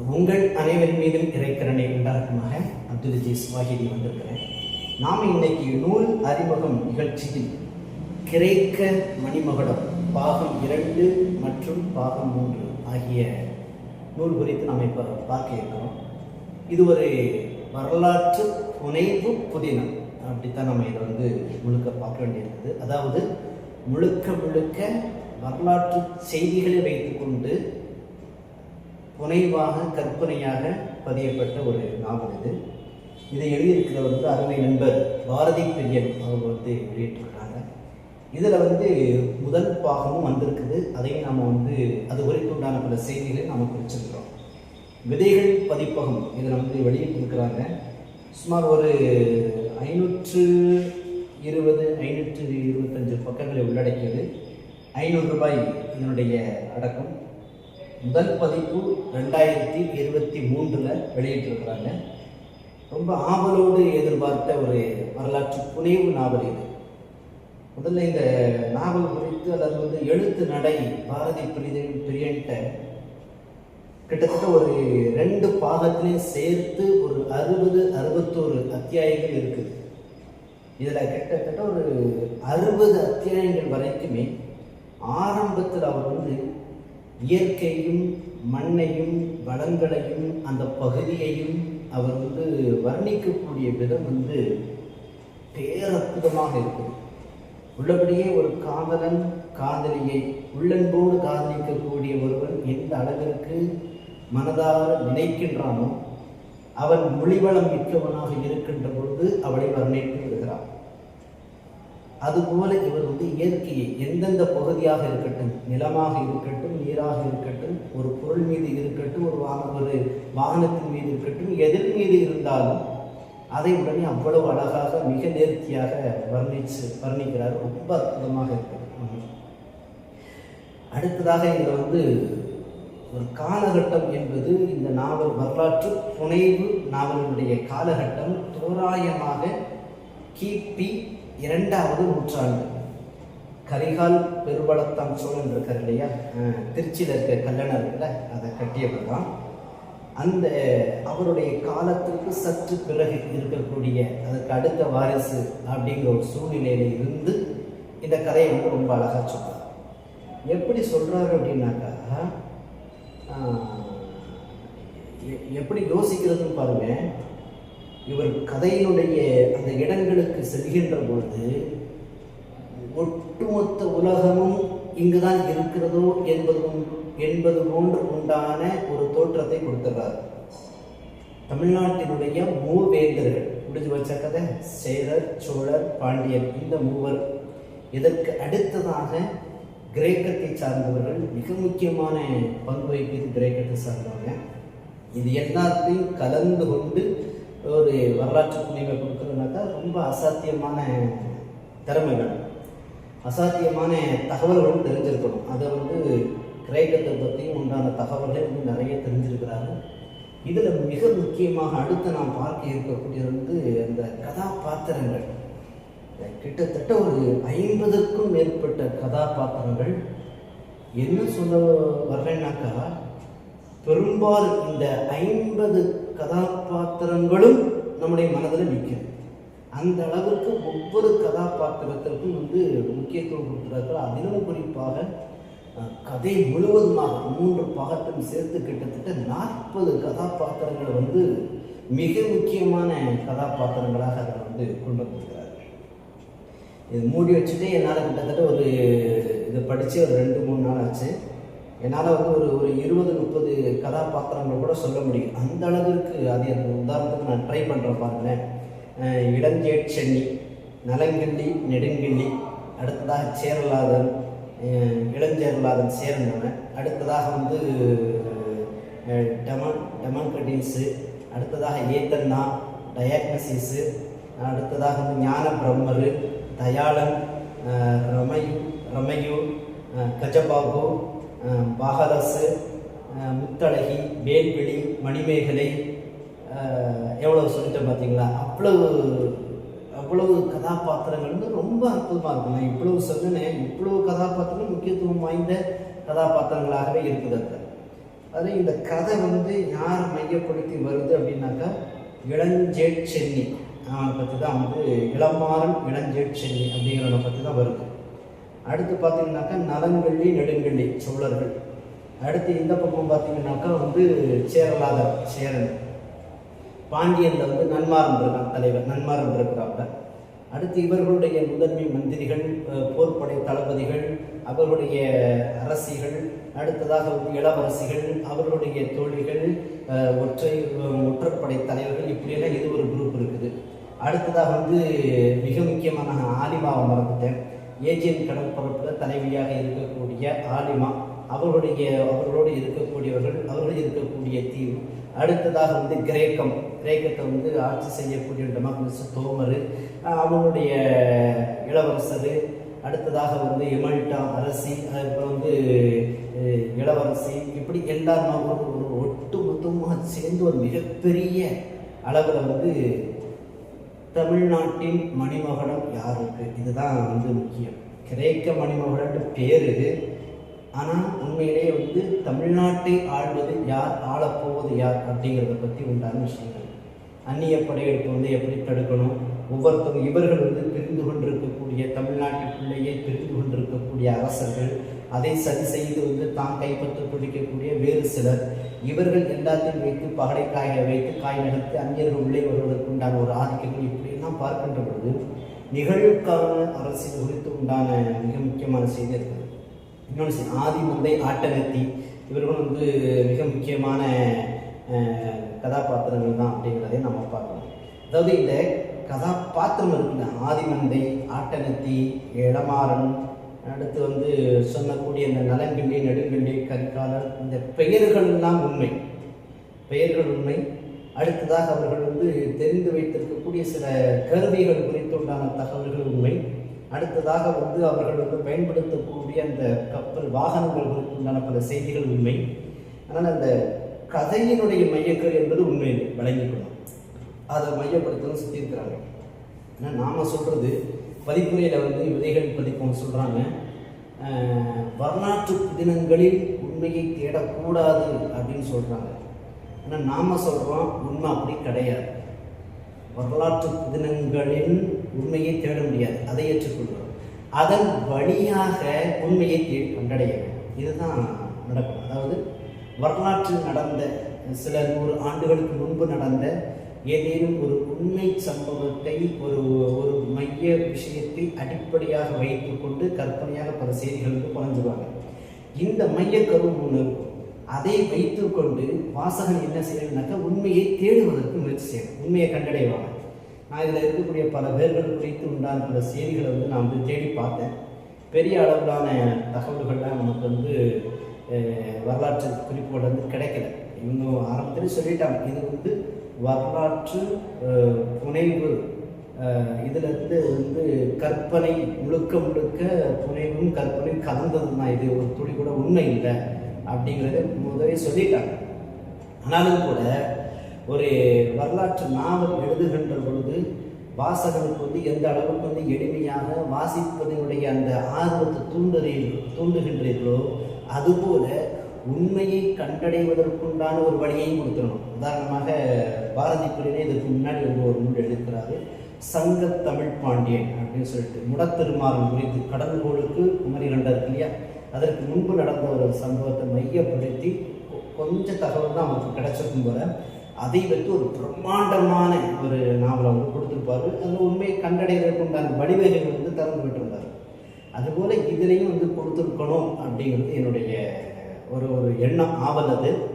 உங்கள் அனைவரின் மீதும் இறைக்கரணை உண்டாகுமாக அப்துல் அஜீஸ் வாஹிதி வந்திருக்கிறேன். நாம் இன்னைக்கு நூல் அறிமுகம் நிகழ்ச்சியில் கிரேக்க மணிமகுடம் பாகம் இரண்டு மற்றும் பாகம் மூன்று ஆகிய நூல் குறித்து நாம் இப்போ பார்க்க இருக்கிறோம். இது ஒரு வரலாற்று புனைவு புதினம். அப்படித்தான் நம்ம இதை வந்து முழுக்க பார்க்க வேண்டியிருக்குது அதாவது முழுக்க முழுக்க வரலாற்று செய்திகளை வைத்துக்கொண்டு புனைவாக கற்பனையாக பதியப்பட்ட ஒரு நாவல் இது. இதை எழுதியிருக்கிறவர் வந்து அருமை நண்பர் பாரதி பிரியன் அவங்க வந்து வெளியிட்டிருக்கிறாங்க. இதில் வந்து முதல் பாகமும் வந்திருக்குது. அதையும் நாம் வந்து அது குறித்து உண்டான பல செய்திகளை நாம் குறிச்சிருக்கிறோம். விதைகள் பதிப்பகம் இதில் வந்து வெளியிட்டிருக்கிறாங்க. சுமார் ஒரு ஐநூற்று இருபது ஐநூற்று இருபத்தஞ்சு பக்கங்களை உள்ளடக்கியது. ஐநூறு ரூபாய் இதனுடைய அடக்கம். முதல் பதிப்பு ரெண்டாயிரத்தி இருபத்தி மூன்றில் வெளியிட்டிருக்கிறாங்க. ரொம்ப ஆவலோடு எதிர்பார்த்த ஒரு வரலாற்று புனைவு நாவல் இது. முதல்ல இந்த நாவல் குறித்து அல்லது வந்து எழுத்து நடை பாரதி பிரியன் பிரியன்ட்ட கிட்டத்தட்ட ஒரு ரெண்டு பாகத்திலையும் சேர்த்து ஒரு அறுபது அறுபத்தோரு அத்தியாயங்கள் இருக்குது. இதில் கிட்டத்தட்ட ஒரு அறுபது அத்தியாயங்கள் வரைக்குமே ஆரம்பத்தில் அவர் வந்து இயற்கையும் மண்ணையும் வளங்களையும் அந்த பகுதியையும் அவர் வந்து வர்ணிக்கக்கூடிய விதம் வந்து பேரற்புதமாக இருக்குது. உள்ளபடியே ஒரு காதலன் காதலியை உள்ளன்போடு காதலிக்கக்கூடிய ஒருவன் எந்த அளவிற்கு மனதார நினைக்கின்றானோ அவன் மொழிவளம் மிக்கவனாக இருக்கின்ற பொழுது அவளை வர்ணித்து விடுகிறான். அதுபோல இவர் வந்து இயற்கையை எந்தெந்த பகுதியாக இருக்கட்டும் நிலமாக இருக்கட்டும் நீராக இருக்கட்டும் ஒரு பொருள் மீது இருக்கட்டும் ஒரு வாகன ஒரு வாகனத்தின் மீது இருக்கட்டும் எதிர் மீது இருந்தாலும் அதை உடனே அவ்வளவு அழகாக மிக நேர்த்தியாக வர்ணிச்சு வர்ணிக்கிறார். ரொம்ப அற்புதமாக இருக்கு அடுத்ததாக இதில் வந்து ஒரு காலகட்டம் என்பது இந்த நாவல் வரலாற்று புனைவு நாவலினுடைய காலகட்டம் தோராயமாக கிபி இரண்டாவது நூற்றாண்டு. கரிகால் பெருபடத்தான் சோழன் இருக்கார் இல்லையா? திருச்சியில் இருக்க கல்லணை அதை கட்டியவர் தான் அந்த அவருடைய காலத்துக்கு சற்று பிறகு இருக்கக்கூடிய அதுக்கு அடுத்த வாரிசு அப்படிங்கிற ஒரு சூழ்நிலையில இருந்து இந்த கதையை வந்து ரொம்ப அழகாக சொல்கிறார் எப்படி சொல்கிறாரு அப்படின்னாக்கா எப்படி யோசிக்கிறதுன்னு பாருங்கள் இவர் கதையினுடைய அந்த இடங்களுக்கு செல்கின்ற பொழுது ஒட்டுமொத்த உலகமும் இங்குதான் இருக்கிறதோ என்பதும் என்பது போன்று உண்டான ஒரு தோற்றத்தை கொடுத்துறார் தமிழ்நாட்டினுடைய மூவேந்தர்கள் முடிஞ்சு வச்ச கதை? சேரர் சோழர் பாண்டியன் இந்த மூவர். இதற்கு அடுத்ததாக கிரேக்கத்தை சார்ந்தவர்கள் மிக முக்கியமான பங்கு வகிப்பது கிரேக்கத்தை சார்ந்தவங்க. இது எல்லாத்தையும் கலந்து கொண்டு ஒரு வரலாற்று புனைவை கொடுக்குறதுனாக்கா ரொம்ப அசாத்தியமான திறமைகள். அசாத்தியமான தகவல்களும் தெரிஞ்சிருக்கணும். அதை வந்து கிரேக்கத்தை பற்றியும் உண்டான தகவல்களை வந்து நிறைய தெரிஞ்சிருக்கிறாரு. இதில் மிக முக்கியமாக அடுத்து நாம் பார்க்க இருக்கக்கூடியது வந்து அந்த கதாபாத்திரங்கள். கிட்டத்தட்ட ஒரு ஐம்பதுக்கும் மேற்பட்ட கதாபாத்திரங்கள். என்ன சொல்ல வர்றேன்னாக்கா பெரும்பாலும் இந்த ஐம்பது கதாபாத்திரங்களும் நம்முடைய மனதில் நிற்கும். அந்த அளவிற்கு ஒவ்வொரு கதாபாத்திரத்திற்கும் வந்து முக்கியத்துவம் கொடுத்துருக்கிறார் அதிலும் குறிப்பாக கதை முழுவதுமாக மூன்று பாகத்தையும் சேர்த்து கிட்டத்தட்ட நாற்பது கதாபாத்திரங்களை வந்து மிக முக்கியமான கதாபாத்திரங்களாக அதை வந்து கொண்டு வந்திருக்கிறார் இது மூடி வச்சுட்டு என்னால் கிட்டத்தட்ட ஒரு இதை படித்து ஒரு ரெண்டு மூணு நாள் ஆச்சு. என்னால் வந்து ஒரு ஒரு இருபது முப்பது கதாபாத்திரங்கள் கூட சொல்ல முடியும். அந்த அளவிற்கு அது அந்த உதாரணத்துக்கு நான் ட்ரை பண்ணுறேன் பாருங்களேன். இடஞ்சேட் சென்னி நலங்கிள்ளி நெடுங்கிள்ளி அடுத்ததாக சேரலாதன் இளஞ்சேரலாதன் சேர்ந்தவன் அடுத்ததாக வந்து டெமன் டெமன்கடின்ஸு அடுத்ததாக ஏத்தன்னா டயாக்னசிஸு அடுத்ததாக வந்து ஞான பிரம்மரு தயாளன் ரமையு ரமயு கஜபாகோ கஜபாகு அஹ் முத்தழகி வேல்விழி மணிமேகலை எவ்வளவு சொல்லிட்டேன் பார்த்தீங்களா அவ்வளவு அவ்வளவு கதாபாத்திரங்கள் வந்து ரொம்ப அற்புதமாக இருக்கும் நான் இவ்வளவு சொன்னேன் இவ்வளவு கதாபாத்திரங்கள் முக்கியத்துவம் வாய்ந்த கதாபாத்திரங்களாகவே இருக்குது அது. அது இந்த கதை வந்து யார் மையப்படுத்தி வருது அப்படின்னாக்கா இளஞ்சேட் சென்னி. அவனை பற்றி தான் வந்து இளமாறன் இளஞ்சேட் சென்னி அப்படிங்கிறவனை பற்றி தான் வருது. அடுத்து பார்த்தீங்கன்னாக்கா நலங்கள்ளி நெடுங்கள்ளி சோழர்கள். அடுத்து இந்த பக்கம் பார்த்தீங்கன்னாக்கா வந்து சேரலாதர் சேரன். பாண்டியனில் வந்து நன்மாரன் இருக்கான் தலைவர் நன்மாரன் இருக்கிறாங்க அடுத்து இவர்களுடைய முதன்மை மந்திரிகள் போர்ப்படை தளபதிகள் அவர்களுடைய அரசிகள் அடுத்ததாக வந்து இளவரசிகள் அவர்களுடைய தோழிகள் ஒற்றை அஹ், ஒற்றற்படை தலைவர்கள் இப்படியெல்லாம் இது ஒரு குரூப் இருக்குது. அடுத்ததாக வந்து மிக முக்கியமான ஆலிமாவை மறந்துட்டேன். ஏஜியன் கடற்பரப்பில் தலைவியாக இருக்கக்கூடிய ஆலிமா அவர்களுடைய அவர்களோடு இருக்கக்கூடியவர்கள் அவர்கள் இருக்கக்கூடிய தீவு. அடுத்ததாக வந்து கிரேக்கம். கிரேக்கத்தை வந்து ஆட்சி செய்யக்கூடிய டெமோக்ரஸ் தோமர் அஹ் அவங்களுடைய இளவரசர். அடுத்ததாக வந்து எமல்டா அரசி அப்புறம் வந்து இளவரசி. இப்படி எல்லாரும் ஒரு ஒட்டு மொத்தமாக சேர்ந்து ஒரு மிகப்பெரிய அளவில் வந்து தமிழ்நாட்டின் மணிமகுடம் யாருக்கு? இதுதான் வந்து முக்கியம். கிரேக்க மணிமகுடம்னு பேர். இது ஆனால் உண்மையிலேயே வந்து தமிழ்நாட்டை ஆள்வது யார் ஆளப்போவது யார் அப்படிங்கிறத பற்றி உண்டான விஷயங்கள். அந்நிய படையெடுப்பு வந்து எப்படி தடுக்கணும்? ஒவ்வொருத்தவங்க இவர்கள் வந்து பிரிந்து கொண்டிருக்கக்கூடிய தமிழ்நாட்டுக்குள்ளேயே பிரிந்து கொண்டிருக்கக்கூடிய அரசர்கள் அதை சரி செய்து வந்து தான் கைப்பற்ற பிடிக்கக்கூடிய வேறு சிலர். இவர்கள் எல்லாத்தையும் வைத்து பகடை காய வைத்து காய் நகர்த்தி அந்நியர்கள் உள்ளே வருவதற்கு உண்டான ஒரு ஆதிக்கங்கள் இப்படியெல்லாம் பார்க்கின்ற பொழுது நிகழ்கால அரசியல் குறித்து உண்டான மிக முக்கியமான செய்தி இருக்குது இன்னொன்று செய்தி, ஆதி முந்தை ஆட்டநத்தி இவர்கள் வந்து மிக முக்கியமான கதாபாத்திரங்கள் தான் அப்படிங்கிறதை நம்ம பார்க்கணும். அதாவது இந்த கதாபாத்திரம் இருக்குல்ல ஆதிமந்தை ஆட்டநத்தி இளமாறன் அடுத்து வந்து சொல்லக்கூடிய இந்த நலங்கிள்ளி நெடுங்கிள்ளி கரிகாலர் இந்த பெயர்கள்லாம் உண்மை. பெயர்கள் உண்மை. அடுத்ததாக அவர்கள் வந்து தெரிந்து வைத்திருக்கக்கூடிய சில கருவிகள் குறித்து உண்டான தகவல்கள் உண்மை. அடுத்ததாக வந்து அவர்கள் வந்து பயன்படுத்தக்கூடிய அந்த கப்பல் வாகனங்கள் குறித்து உண்டான பல செய்திகள் உண்மை. ஆனால் அந்த கதையினுடைய மையங்கள் என்பது உண்மை விளங்கிக்கணும் அதை மையப்படுத்தவும் சுற்றியிருக்கிறாங்க ஆனால் நாம் சொல்கிறது பதிப்புரையில் வந்து விதைகள் பதிப்போம் சொல்கிறாங்க வரலாற்று தினங்களில் உண்மையை தேடக்கூடாது அப்படின்னு சொல்கிறாங்க ஆனால் நாம் சொல்கிறோம் உண்மை அப்படி கிடையாது. வரலாற்று தினங்களின் உண்மையை தேட முடியாது. அதை ஏற்றுக்கொள்கிறோம். அதன் வழியாக உண்மையை தேடி கண்டடைய வேண்டும். இதுதான் நடக்கும். அதாவது வரலாற்றில் நடந்த சில நூறு ஆண்டுகளுக்கு முன்பு நடந்த ஏதேனும் ஒரு உண்மை சம்பவத்தை ஒரு ஒரு மைய விஷயத்தை அடிப்படையாக வைத்துக்கொண்டு கற்பனையாக பல செய்திகளுக்கு வந்து குறைஞ்சிருவாங்க இந்த மையக்கரு ஒன்று அதை வைத்துக்கொண்டு வாசகன் என்ன செய்யணும்னாக்கா உண்மையை தேடுவதற்கு முயற்சி செய்யணும். உண்மையை கண்டடைவாங்க. நான் இதில் இருக்கக்கூடிய பல பேர்கள் குறித்து உண்டான பல செய்திகளை வந்து நான் வந்து தேடி பார்த்தேன். பெரிய அளவிலான தகவல்கள்லாம் நமக்கு வந்து வரலாற்று குறிப்புகள் வந்து கிடைக்கல. இவங்க ஆரம்பத்தில் சொல்லிட்டாங்க. இது வந்து வரலாற்று புனைவு இதிலிருந்து வந்து கற்பனை முழுக்க முழுக்க புனைவும் கற்பனையும் கலந்தது தான் இது ஒரு துளி கூட உண்மை இல்லை அப்படிங்கிறத முதலே சொல்லிட்டாங்க. ஆனாலும் கூட ஒரு வரலாற்று நாவல் எழுதுகின்ற பொழுது வாசகனுக்கு வந்து எந்த அளவுக்கு வந்து எளிமையாக வாசிப்பதனுடைய அந்த ஆர்வத்தை தூண்டுறீர்கள் தூண்டுகின்றீர்களோ அதுபோல உண்மையை கண்டடைவதற்குண்டான ஒரு வழியையும் கொடுத்துடணும் உதாரணமாக பாரதி பிரிவே இதற்கு முன்னாடி ஒரு நூல் எழுதியிருக்கிறாரு சங்க தமிழ் பாண்டியன் அப்படின்னு சொல்லிட்டு. முடத்திருமாறன் குறித்து கடல்கோளுக்கு குமரி கண்டா இல்லையா? அதற்கு முன்பு நடந்த ஒரு சம்பவத்தை மையப்படுத்தி கொ- கொஞ்சம் தகவல் தான் அவருக்கு கிடைச்சிருக்கும் போல. அதை வைத்து ஒரு பிரம்மாண்டமான ஒரு நாவலை வந்து கொடுத்துருப்பாரு. அதில் உண்மையை கண்டடைவதற்கு உண்டான வடிவகைகள் வந்து திறந்து விட்டுருந்தார். அதுபோல் இதுலேயும் வந்து கொடுத்துருக்கணும் அப்படிங்கிறது என்னுடைய ஒரு ஒரு எண்ணம். ஆவல் அது.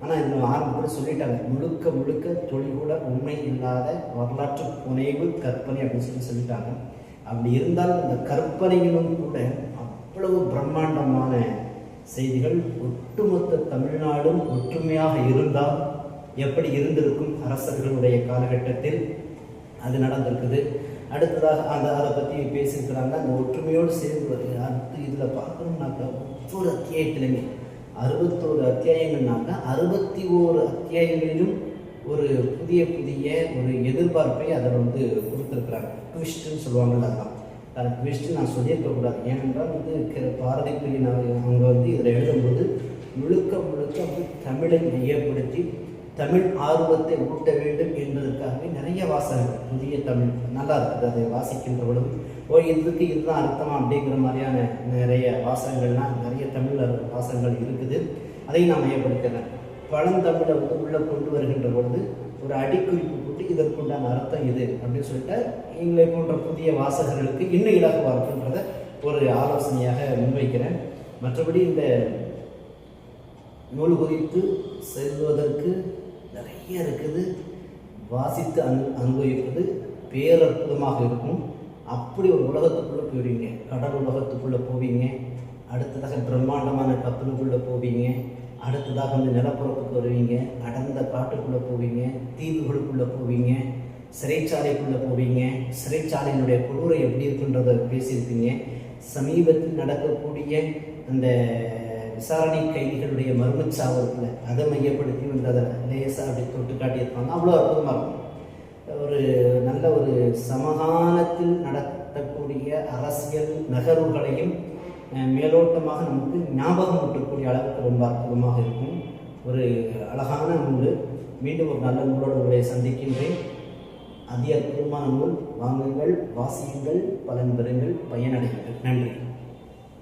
ஆனால் இது ஆரம்பத்தில் சொல்லிட்டாங்க முழுக்க முழுக்க தொழில் கூட உண்மை இல்லாத வரலாற்று புனைவு கற்பனை அப்படின்னு சொல்லி சொல்லிட்டாங்க. அப்படி இருந்தால் இந்த கற்பனைகளும் கூட அவ்வளவு பிரம்மாண்டமான செய்திகள் ஒட்டுமொத்த தமிழ்நாடும் ஒற்றுமையாக இருந்தால் எப்படி இருந்திருக்கும் அரசர்களுடைய காலகட்டத்தில்? அது நடந்திருக்குது. அடுத்ததாக அந்த அதை பற்றி பேசியிருக்கிறாங்க அந்த ஒற்றுமையோடு சேர்ந்து வருது. அடுத்து இதில் பார்க்கணும்னாக்கா ஒவ்வொரு அத்தியாயத்திலுமே அறுபத்தோரு அத்தியாயங்கள்னாக்கா அறுபத்தி ஓரு அத்தியாயங்களிலும் ஒரு புதிய புதிய ஒரு எதிர்பார்ப்பை அதில் வந்து கொடுத்துருக்குறாங்க. ட்விஸ்ட்டுன்னு சொல்லுவாங்கல்ல அதெல்லாம். அது ட்விஸ்ட்டு நான் சொல்லியிருக்கக்கூடாது. ஏனென்றால் வந்து இருக்கிற பாரதி பிரியன் அவங்க வந்து இதில் எழுதும்போது முழுக்க முழுக்க வந்து தமிழை மையப்படுத்தி தமிழ் ஆர்வத்தை ஊட்ட வேண்டும் என்பதற்காகவே நிறைய வாசகங்கள் புதிய தமிழ் நல்லா இருக்குது அதை வாசிக்கின்ற பொழுது ஓ இதுக்கு இதுதான் அர்த்தமா அப்படிங்கிற மாதிரியான நிறைய வாசகங்கள்லாம் நிறைய தமிழ் வாசகங்கள் இருக்குது. அதை நான் மையப்படுத்துகிறேன் பழந்தமிழை வந்து உள்ளே கொண்டு வருகின்ற பொழுது ஒரு அடிக்குறிப்பு போட்டு இதற்குண்டான அர்த்தம் இது அப்படின்னு சொல்லிட்டு எங்களை போன்ற புதிய வாசகர்களுக்கு இன்னும் இலகுவாக இருக்குன்றத ஒரு ஆலோசனையாக முன்வைக்கிறேன். மற்றபடி இந்த நூல் குறித்து செல்வதற்கு நிறைய இருக்குது. வாசித்து அனு அனுபவிப்பது பேரற்புதமாக இருக்கும். அப்படி ஒரு உலகத்துக்குள்ளே போயிடுவீங்க. கடல் உலகத்துக்குள்ளே போவீங்க. அடுத்ததாக பிரம்மாண்டமான கப்பலுக்குள்ளே போவீங்க. அடுத்ததாக வந்து நிலப்பரப்புக்கு வருவீங்க. அடர்ந்த காட்டுக்குள்ளே போவீங்க. தீவுகளுக்குள்ளே போவீங்க. சிறைச்சாலைக்குள்ளே போவீங்க. சிறைச்சாலையினுடைய கொடூரை எப்படி இருக்குன்றதை பேசியிருப்பீங்க. சமீபத்தில் நடக்கக்கூடிய அந்த விசாரணை கைதிகளுடைய மர்மச்சாவு இருக்குல்ல அதை மையப்படுத்தி வந்து அதை லேசாக அப்படி தொட்டு காட்டியிருப்பாங்க. அவ்வளோ அற்புதமாக இருக்கும். ஒரு நல்ல ஒரு சமகாலத்தில் நடத்தக்கூடிய அரசியல் நகர்வுகளையும் மேலோட்டமாக நமக்கு ஞாபகம் ஊட்டக்கூடிய அளவுக்கு ரொம்ப அற்புதமாக இருக்கும். ஒரு அழகான நூல். மீண்டும் ஒரு நல்ல நூலோடு உங்களை சந்திக்கின்றேன். அதி அற்புதமான நூல். வாங்குங்கள் வாசியுங்கள் பலன் பெறுங்கள் பயனடைங்கள் நன்றி.